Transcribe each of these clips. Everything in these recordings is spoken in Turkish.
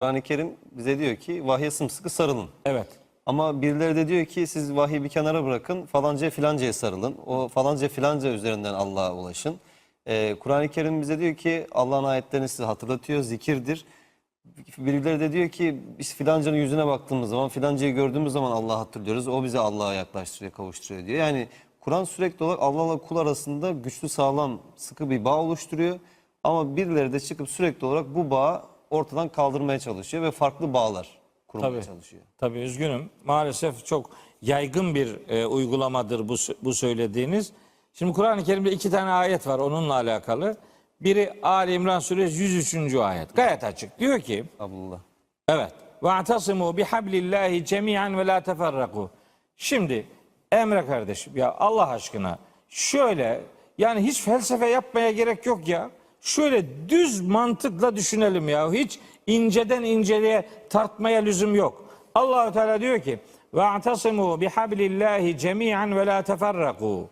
Kur'an-ı Kerim bize diyor ki vahye sımsıkı sarılın. Evet. Ama birileri de diyor ki siz vahyi bir kenara bırakın falanca filancaya sarılın. O falanca filanca üzerinden Allah'a ulaşın. Ee, Kur'an-ı Kerim bize diyor ki Allah'ın ayetlerini size hatırlatıyor, zikirdir. Birileri de diyor ki biz filancanın yüzüne baktığımız zaman, filancayı gördüğümüz zaman Allah'ı hatırlıyoruz. O bizi Allah'a yaklaştırıyor, kavuşturuyor diyor. Yani Kur'an sürekli olarak Allah'la kul arasında güçlü, sağlam, sıkı bir bağ oluşturuyor. Ama birileri de çıkıp sürekli olarak bu bağı ortadan kaldırmaya çalışıyor ve farklı bağlar kurmaya Tabii. çalışıyor. Tabii üzgünüm. Maalesef çok yaygın bir e, uygulamadır bu bu söylediğiniz. Şimdi Kur'an-ı Kerim'de iki tane ayet var onunla alakalı. Biri Ali İmran suresi 103. ayet. Gayet açık. Diyor ki Abdullah. Evet. Ve atasimu bihablillahi cemiyan ve la teferraku. Şimdi Emre kardeşim ya Allah aşkına şöyle yani hiç felsefe yapmaya gerek yok ya. Şöyle düz mantıkla düşünelim ya. Hiç inceden inceliğe tartmaya lüzum yok. Allahu Teala diyor ki ve atasimu bihablillahi cemiyan ve la teferraku.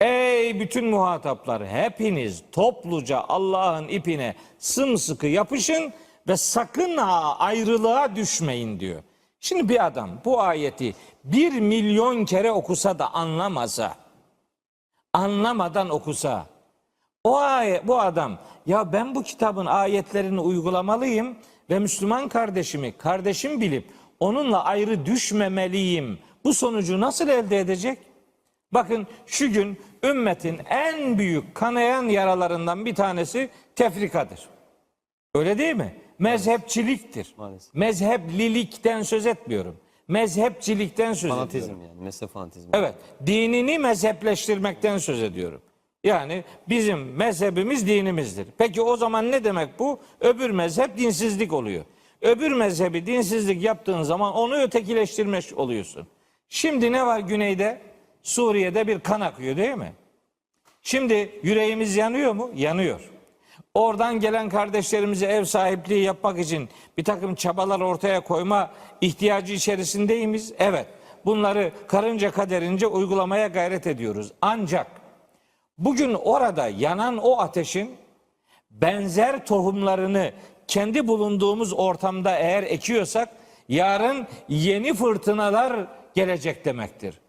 Ey bütün muhataplar hepiniz topluca Allah'ın ipine sımsıkı yapışın ve sakın ha ayrılığa düşmeyin diyor. Şimdi bir adam bu ayeti bir milyon kere okusa da anlamasa, anlamadan okusa, o ayet, bu adam ya ben bu kitabın ayetlerini uygulamalıyım ve Müslüman kardeşimi kardeşim bilip onunla ayrı düşmemeliyim. Bu sonucu nasıl elde edecek? Bakın şu gün ümmetin en büyük kanayan yaralarından bir tanesi tefrikadır. Öyle değil mi? Mezhepçiliktir. Maalesef. Mezheplilikten söz etmiyorum. Mezhepçilikten söz ediyorum. Fanatizm yani, mezhep fanatizmi. Evet, dinini mezhepleştirmekten söz ediyorum. Yani bizim mezhebimiz dinimizdir. Peki o zaman ne demek bu? Öbür mezhep dinsizlik oluyor. Öbür mezhebi dinsizlik yaptığın zaman onu ötekileştirmiş oluyorsun. Şimdi ne var güneyde? Suriye'de bir kan akıyor değil mi? Şimdi yüreğimiz yanıyor mu? Yanıyor. Oradan gelen kardeşlerimize ev sahipliği yapmak için bir takım çabalar ortaya koyma ihtiyacı içerisindeyimiz. Evet. Bunları karınca kaderince uygulamaya gayret ediyoruz. Ancak bugün orada yanan o ateşin benzer tohumlarını kendi bulunduğumuz ortamda eğer ekiyorsak yarın yeni fırtınalar gelecek demektir.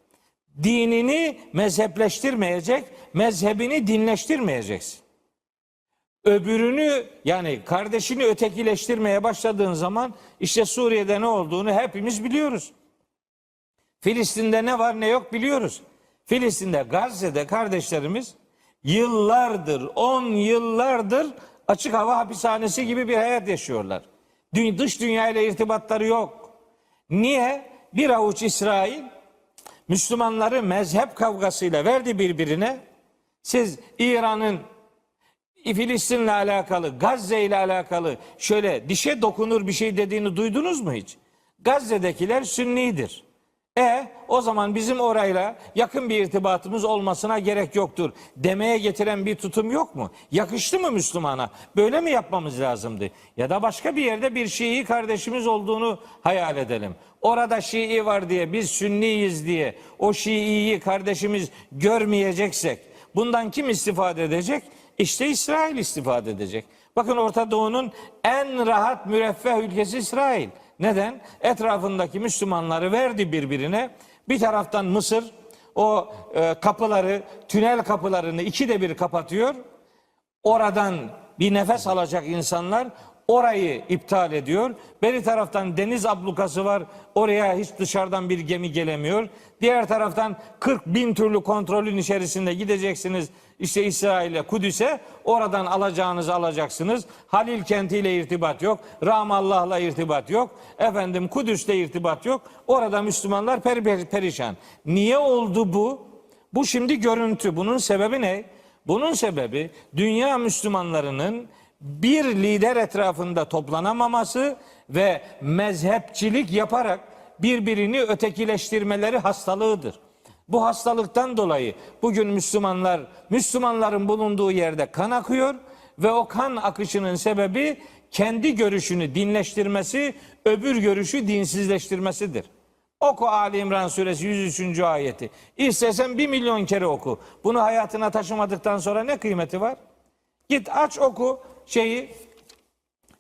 Dinini mezhepleştirmeyecek, mezhebini dinleştirmeyeceksin. Öbürünü yani kardeşini ötekileştirmeye başladığın zaman işte Suriye'de ne olduğunu hepimiz biliyoruz. Filistin'de ne var ne yok biliyoruz. Filistin'de Gazze'de kardeşlerimiz yıllardır, on yıllardır açık hava hapishanesi gibi bir hayat yaşıyorlar. Dış dünya ile irtibatları yok. Niye? Bir avuç İsrail Müslümanları mezhep kavgasıyla verdi birbirine. Siz İran'ın Filistin'le alakalı, Gazze ile alakalı şöyle dişe dokunur bir şey dediğini duydunuz mu hiç? Gazze'dekiler Sünnidir. E o zaman bizim orayla yakın bir irtibatımız olmasına gerek yoktur demeye getiren bir tutum yok mu? Yakıştı mı Müslümana? Böyle mi yapmamız lazımdı? Ya da başka bir yerde bir Şii kardeşimiz olduğunu hayal edelim. Orada Şii var diye biz Sünniyiz diye o Şii'yi kardeşimiz görmeyeceksek bundan kim istifade edecek? İşte İsrail istifade edecek. Bakın Orta Doğu'nun en rahat müreffeh ülkesi İsrail. Neden? Etrafındaki Müslümanları verdi birbirine. Bir taraftan Mısır o e, kapıları, tünel kapılarını ikide bir kapatıyor. Oradan bir nefes alacak insanlar orayı iptal ediyor. Bir taraftan deniz ablukası var. Oraya hiç dışarıdan bir gemi gelemiyor. Diğer taraftan 40 bin türlü kontrolün içerisinde gideceksiniz. İşte İsrail'e, Kudüs'e oradan alacağınızı alacaksınız. Halil kentiyle irtibat yok. Ramallah'la irtibat yok. Efendim Kudüs'te irtibat yok. Orada Müslümanlar per- perişan. Niye oldu bu? Bu şimdi görüntü. Bunun sebebi ne? Bunun sebebi dünya Müslümanlarının bir lider etrafında toplanamaması ve mezhepçilik yaparak birbirini ötekileştirmeleri hastalığıdır. Bu hastalıktan dolayı bugün Müslümanlar, Müslümanların bulunduğu yerde kan akıyor ve o kan akışının sebebi kendi görüşünü dinleştirmesi, öbür görüşü dinsizleştirmesidir. Oku Ali İmran suresi 103. ayeti. İstesen bir milyon kere oku. Bunu hayatına taşımadıktan sonra ne kıymeti var? Git aç oku şeyi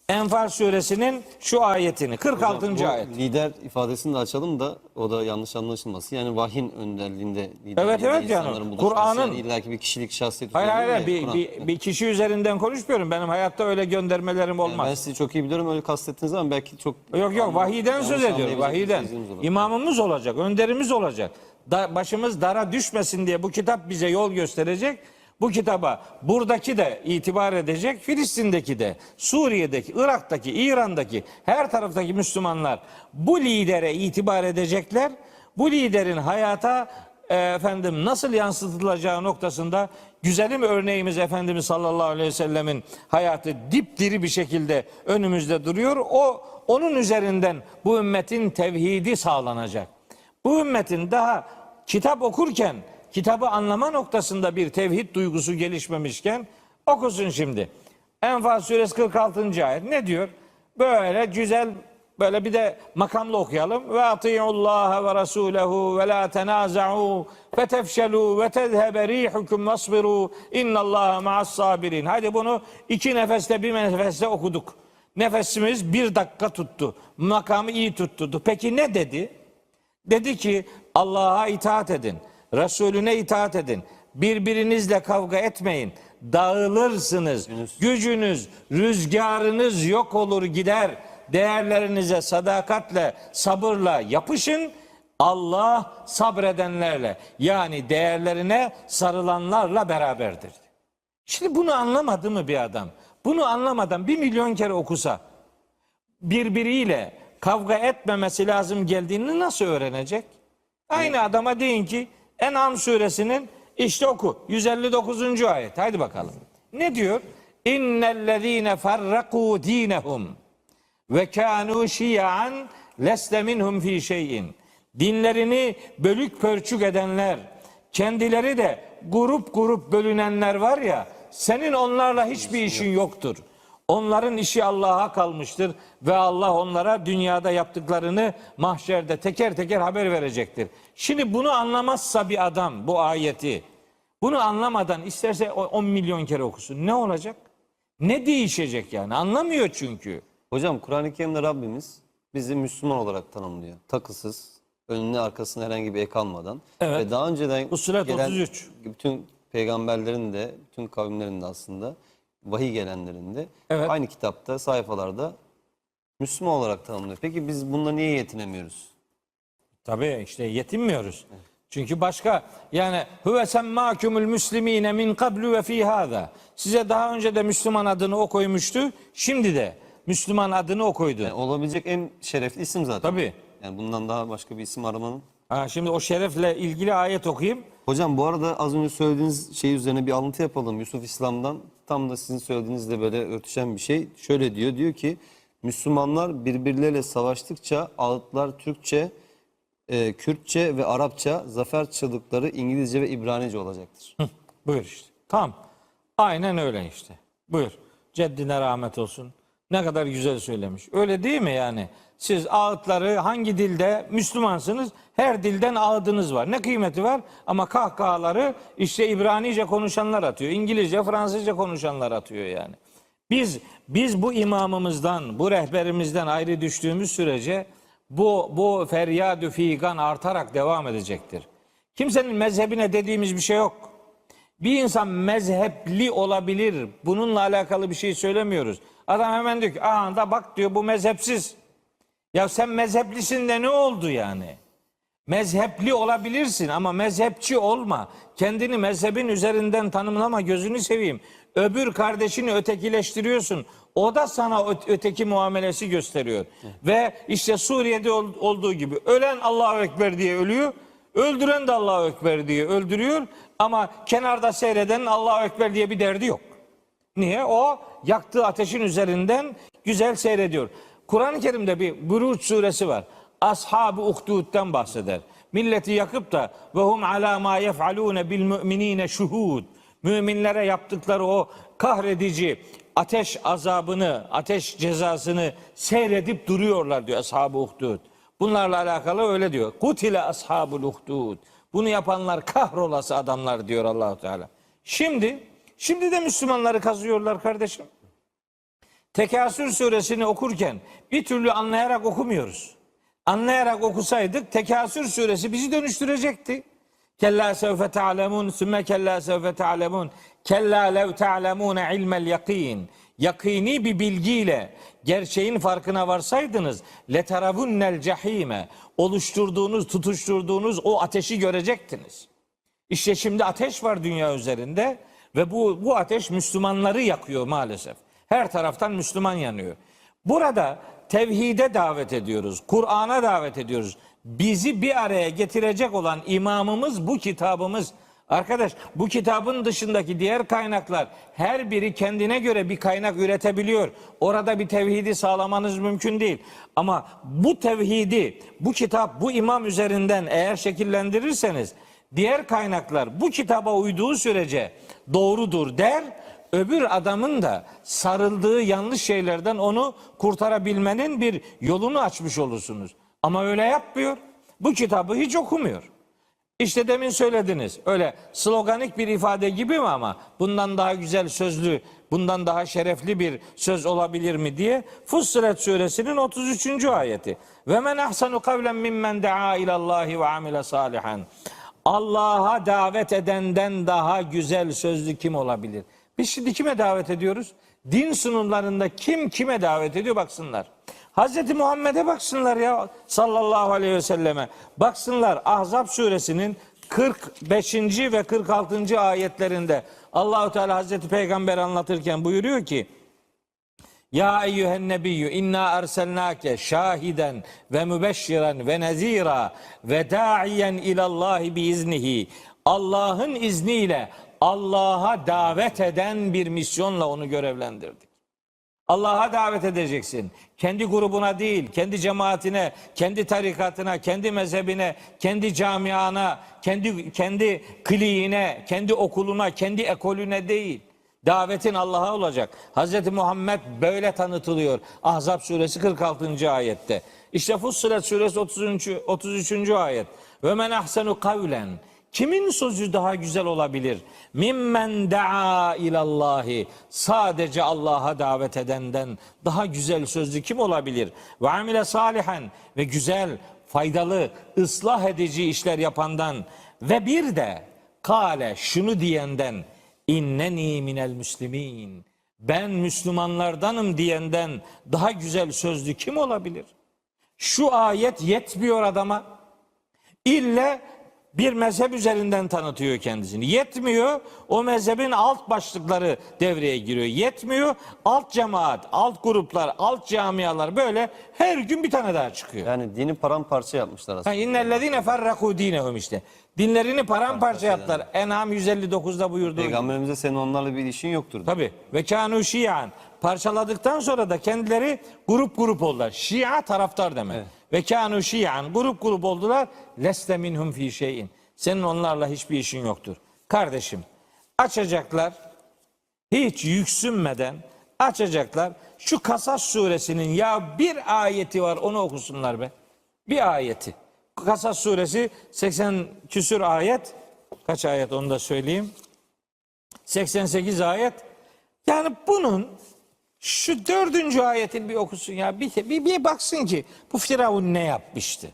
Enfal suresinin şu ayetini 46. Hocam, ayet. Lider ifadesini de açalım da o da yanlış anlaşılmasın. Yani vahyin önderliğinde lider Evet, evet yani. buluşması. Kur'an'ın- yani illaki bir kişilik şahsiyet Hayır hayır bir, bir, bir kişi üzerinden konuşmuyorum. Benim hayatta öyle göndermelerim Yani olmaz. ben sizi çok iyi biliyorum öyle kastettiniz ama belki çok Yok yok vahiden söz ediyorum. Vahiden. İmamımız olacak, önderimiz olacak. Da, başımız dara düşmesin diye bu kitap bize yol gösterecek. Bu kitaba buradaki de itibar edecek, Filistin'deki de, Suriye'deki, Irak'taki, İran'daki, her taraftaki Müslümanlar bu lidere itibar edecekler. Bu liderin hayata e, efendim nasıl yansıtılacağı noktasında güzelim örneğimiz Efendimiz sallallahu aleyhi ve sellemin hayatı dipdiri bir şekilde önümüzde duruyor. O onun üzerinden bu ümmetin tevhidi sağlanacak. Bu ümmetin daha kitap okurken kitabı anlama noktasında bir tevhid duygusu gelişmemişken okusun şimdi. Enfal suresi 46. ayet ne diyor? Böyle güzel böyle bir de makamlı okuyalım. Ve ati'ullaha ve rasulehu ve la tenaza'u fe tefşelu ve tezhebe rihukum vasbiru innallaha ma'as sabirin. Hadi bunu iki nefeste bir nefeste okuduk. Nefesimiz bir dakika tuttu. Makamı iyi tutturdu. Peki ne dedi? Dedi ki Allah'a itaat edin. Resulüne itaat edin. Birbirinizle kavga etmeyin. Dağılırsınız. Gücünüz, rüzgarınız yok olur gider. Değerlerinize sadakatle, sabırla yapışın. Allah sabredenlerle yani değerlerine sarılanlarla beraberdir. Şimdi bunu anlamadı mı bir adam? Bunu anlamadan bir milyon kere okusa birbiriyle kavga etmemesi lazım geldiğini nasıl öğrenecek? Aynı adama deyin ki En'am suresinin işte oku 159. ayet. Haydi bakalım. Ne diyor? İnnellezîne ferrakû dînehum ve kânû şiyan leste minhum fî şeyin. Dinlerini bölük pörçük edenler, kendileri de grup grup bölünenler var ya, senin onlarla hiçbir işin yoktur. Onların işi Allah'a kalmıştır ve Allah onlara dünyada yaptıklarını mahşerde teker teker haber verecektir. Şimdi bunu anlamazsa bir adam bu ayeti, bunu anlamadan isterse 10 milyon kere okusun. Ne olacak? Ne değişecek yani? Anlamıyor çünkü. Hocam Kur'an-ı Kerim'de Rabbimiz bizi Müslüman olarak tanımlıyor. Takısız, önüne arkasına herhangi bir ek almadan. Evet. Ve daha önceden Fussilet gelen 33. bütün peygamberlerin de, bütün kavimlerin de aslında vahiy gelenlerin de Evet. aynı kitapta, sayfalarda Müslüman olarak tanımlıyor. Peki biz bununla niye yetinemiyoruz? Tabii işte yetinmiyoruz. Çünkü başka yani huve semmâkumul müslimîne min kablu ve fî hâzâ. Size daha önce de Müslüman adını o koymuştu. Şimdi de Müslüman adını o koydu. Yani olabilecek en şerefli isim zaten. Tabii. Yani bundan daha başka bir isim aramanın. Ha, şimdi o şerefle ilgili ayet okuyayım. Hocam bu arada az önce söylediğiniz şey üzerine bir alıntı yapalım. Yusuf İslam'dan tam da sizin söylediğinizle böyle örtüşen bir şey. Şöyle diyor, diyor ki Müslümanlar birbirleriyle savaştıkça ağıtlar Türkçe, e, Kürtçe ve Arapça, zafer çığlıkları İngilizce ve İbranice olacaktır. Buyur işte. Tam. Aynen öyle işte. Buyur. Ceddine rahmet olsun. Ne kadar güzel söylemiş. Öyle değil mi yani? Siz ağıtları hangi dilde Müslümansınız? Her dilden ağıdınız var. Ne kıymeti var? Ama kahkahaları işte İbranice konuşanlar atıyor. İngilizce, Fransızca konuşanlar atıyor yani. Biz biz bu imamımızdan, bu rehberimizden ayrı düştüğümüz sürece bu bu feryadü figan artarak devam edecektir. Kimsenin mezhebine dediğimiz bir şey yok. Bir insan mezhepli olabilir. Bununla alakalı bir şey söylemiyoruz. Adam hemen diyor ki aha da bak diyor bu mezhepsiz. Ya sen mezheplisin de ne oldu yani? Mezhepli olabilirsin ama mezhepçi olma. Kendini mezhebin üzerinden tanımlama gözünü seveyim. Öbür kardeşini ötekileştiriyorsun. O da sana öteki muamelesi gösteriyor. Ve işte Suriye'de ol- olduğu gibi ölen Allahu Ekber diye ölüyor. Öldüren de Allahu Ekber diye öldürüyor. Ama kenarda seyreden Allahu Ekber diye bir derdi yok. Niye? O yaktığı ateşin üzerinden güzel seyrediyor. Kur'an-ı Kerim'de bir Buruç suresi var. Ashab-ı Uhdud'dan bahseder. Milleti yakıp da ve hum ala ma yef'alune bil müminine şuhud. Müminlere yaptıkları o kahredici ateş azabını, ateş cezasını seyredip duruyorlar diyor Ashab-ı Uhdud. Bunlarla alakalı öyle diyor. Kutile ashabul uhdud. Bunu yapanlar kahrolası adamlar diyor Allahu Teala. Şimdi Şimdi de Müslümanları kazıyorlar kardeşim. Tekasür suresini okurken bir türlü anlayarak okumuyoruz. Anlayarak okusaydık Tekasür suresi bizi dönüştürecekti. Kella sevfe ta'lemun, sümme kella sevfe ta'lemun, kella lev ta'lemune ilmel yakin. Yakini bir bilgiyle gerçeğin farkına varsaydınız leteravunnel cehime oluşturduğunuz, tutuşturduğunuz o ateşi görecektiniz. İşte şimdi ateş var dünya üzerinde ve bu bu ateş Müslümanları yakıyor maalesef. Her taraftan Müslüman yanıyor. Burada tevhide davet ediyoruz. Kur'an'a davet ediyoruz. Bizi bir araya getirecek olan imamımız bu kitabımız. Arkadaş bu kitabın dışındaki diğer kaynaklar her biri kendine göre bir kaynak üretebiliyor. Orada bir tevhidi sağlamanız mümkün değil. Ama bu tevhidi bu kitap bu imam üzerinden eğer şekillendirirseniz diğer kaynaklar bu kitaba uyduğu sürece doğrudur der. Öbür adamın da sarıldığı yanlış şeylerden onu kurtarabilmenin bir yolunu açmış olursunuz. Ama öyle yapmıyor. Bu kitabı hiç okumuyor. İşte demin söylediniz. Öyle sloganik bir ifade gibi mi ama bundan daha güzel sözlü, bundan daha şerefli bir söz olabilir mi diye Fussilet suresinin 33. ayeti. Ve men ahsanu kavlen mimmen daa ilallahi ve amile salihan. Allah'a davet edenden daha güzel sözlü kim olabilir? Biz şimdi kime davet ediyoruz? Din sunumlarında kim kime davet ediyor baksınlar. Hazreti Muhammed'e baksınlar ya sallallahu aleyhi ve selleme. Baksınlar Ahzab suresinin 45. ve 46. ayetlerinde Allahu Teala Hazreti Peygamber anlatırken buyuruyor ki ya eyyühen nebiyyü inna erselnake şahiden ve mübeşşiren ve nezira ve da'iyen ilallahi biiznihi. Allah'ın izniyle Allah'a davet eden bir misyonla onu görevlendirdik. Allah'a davet edeceksin. Kendi grubuna değil, kendi cemaatine, kendi tarikatına, kendi mezhebine, kendi camiana, kendi kendi kliğine, kendi okuluna, kendi ekolüne değil. Davetin Allah'a olacak. Hz. Muhammed böyle tanıtılıyor. Ahzab suresi 46. ayette. İşte Fussilet suresi 33. 33. ayet. Ve men ahsenu kavlen. Kimin sözü daha güzel olabilir? Mimmen daa ilallahi. Sadece Allah'a davet edenden daha güzel sözlü kim olabilir? Ve amile salihen ve güzel, faydalı, ıslah edici işler yapandan ve bir de kale şunu diyenden inneni minel müslimin. Ben Müslümanlardanım diyenden daha güzel sözlü kim olabilir? Şu ayet yetmiyor adama. İlle bir mezhep üzerinden tanıtıyor kendisini. Yetmiyor. O mezhebin alt başlıkları devreye giriyor. Yetmiyor. Alt cemaat, alt gruplar, alt camialar böyle her gün bir tane daha çıkıyor. Yani dini paramparça yapmışlar aslında. İnnellezine ferraku dinehum işte. Dinlerini paramparça yaptılar. En'am 159'da buyurduğu gibi. Peygamberimize senin onlarla bir ilişkin yoktur. Tabi. Ve kânû şiyan. Parçaladıktan sonra da kendileri grup grup oldular. Şia taraftar demek. Ve kânû şiyan. Grup grup oldular. Leste minhum fi şeyin. Senin onlarla hiçbir işin yoktur. Kardeşim açacaklar. Hiç yüksünmeden açacaklar. Şu Kasas suresinin ya bir ayeti var onu okusunlar be. Bir ayeti. Kasas suresi 80 küsür ayet. Kaç ayet onu da söyleyeyim. 88 ayet. Yani bunun şu dördüncü ayetin bir okusun ya. Bir, bir, bir baksın ki bu Firavun ne yapmıştı?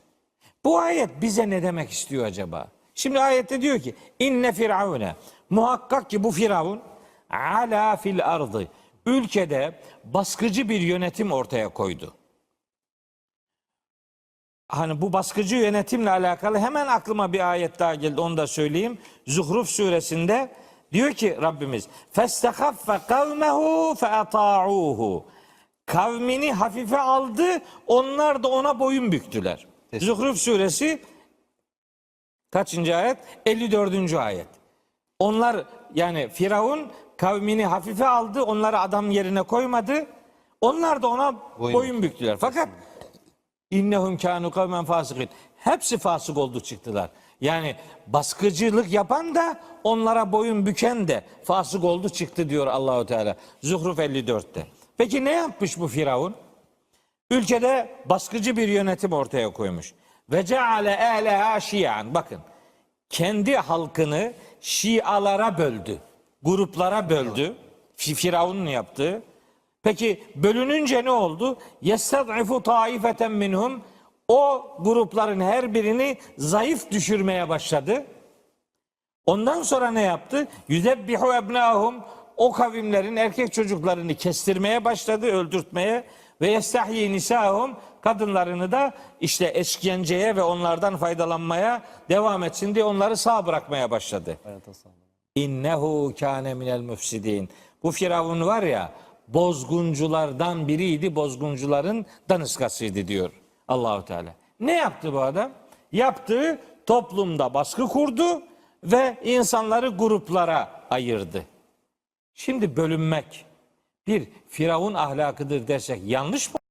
Bu ayet bize ne demek istiyor acaba? Şimdi ayette diyor ki inne firavune muhakkak ki bu firavun ala fil ardı ülkede baskıcı bir yönetim ortaya koydu. Hani bu baskıcı yönetimle alakalı hemen aklıma bir ayet daha geldi onu da söyleyeyim. Zuhruf suresinde diyor ki Rabbimiz festekaffe kavmehu feata'uhu kavmini hafife aldı onlar da ona boyun büktüler. Zuhruf suresi kaçıncı ayet? 54. ayet. Onlar yani Firavun kavmini hafife aldı, onları adam yerine koymadı. Onlar da ona Boyun boyun, büktüler. Fakat innehum kanu kavmen fasikin. Hepsi fasık oldu çıktılar. Yani baskıcılık yapan da onlara boyun büken de fasık oldu çıktı diyor Allahu Teala. Zuhruf 54'te. Peki ne yapmış bu Firavun? Ülkede baskıcı bir yönetim ortaya koymuş. Ve ceale ehleha şian. Bakın kendi halkını şialara böldü. Gruplara böldü. Fi- Firavun'un yaptığı. Peki bölününce ne oldu? Yestad'ifu taifeten minhum o grupların her birini zayıf düşürmeye başladı. Ondan sonra ne yaptı? Yüzebbihu ebnahum o kavimlerin erkek çocuklarını kestirmeye başladı, öldürtmeye ve yestahyi nisahum kadınlarını da işte eşkenceye ve onlardan faydalanmaya devam etsin diye onları sağ bırakmaya başladı. İnnehu kâne minel müfsidin. Bu Firavun var ya bozgunculardan biriydi, bozguncuların danışkasıydı diyor Allahu Teala. Ne yaptı bu adam? Yaptığı toplumda baskı kurdu ve insanları gruplara ayırdı. Şimdi bölünmek bir Firavun ahlakıdır dersek yanlış mı?